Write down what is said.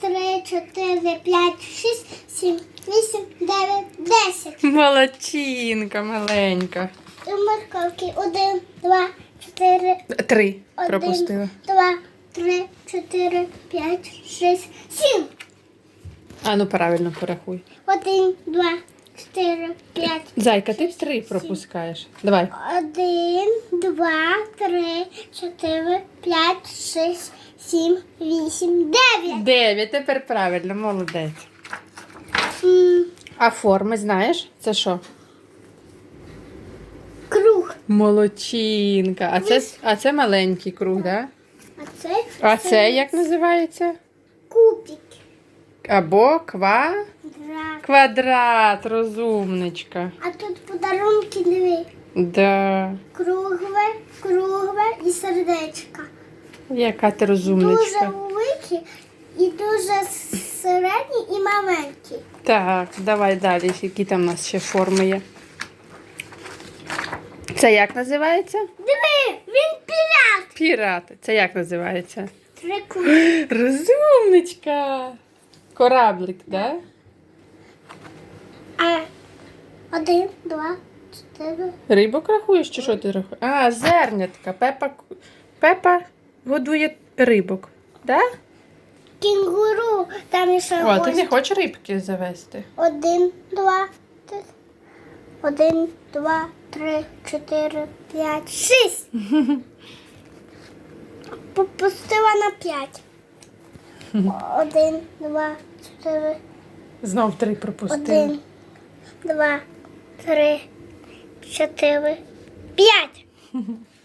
три, чотири, п'ять, шість, сім, вісім, дев'ять, десять. Молодчинка маленька. І морковки. Один, два, чотири, Три один, пропустила. два, три, чотири, п'ять, шість, сім. А ну правильно порахуй. Один, два, чотири, п'ять. Зайка, ти три пропускаєш. Давай. Один, два, три, чотири, п'ять, шість, сім, вісім, дев'ять. Дев'ять, тепер правильно, молодець. М, А форми знаєш? Це що? Круг. Молодчинка. А це, а це маленький круг, да? А це, А це як називається? кубик. Або ква... Два. квадрат, розумничка. А тут подарунки диви. Да. Кругле, кругле і сердечко. Яка ти Дуже великі і дуже середні і маленькі. Так, давай далі, які там у нас ще форми є. Це як називається? Диви, він пірат. Пірат. Це як називається? Трикутник. Розумничка. Кораблик, да? А один, два, чотири. Рибок рахуєш чи що ти рахуєш? А, зернятка. Пепа, Пепа годує рибок. Да? Кінгуру. Там ще О, ти не хочеш рибки завести? Один, два, три. Один, два, три, чотири, п'ять, шість. Попустила на п'ять. Один, два, чотири, Знов три пропустили. один, два, три, чотири, п'ять.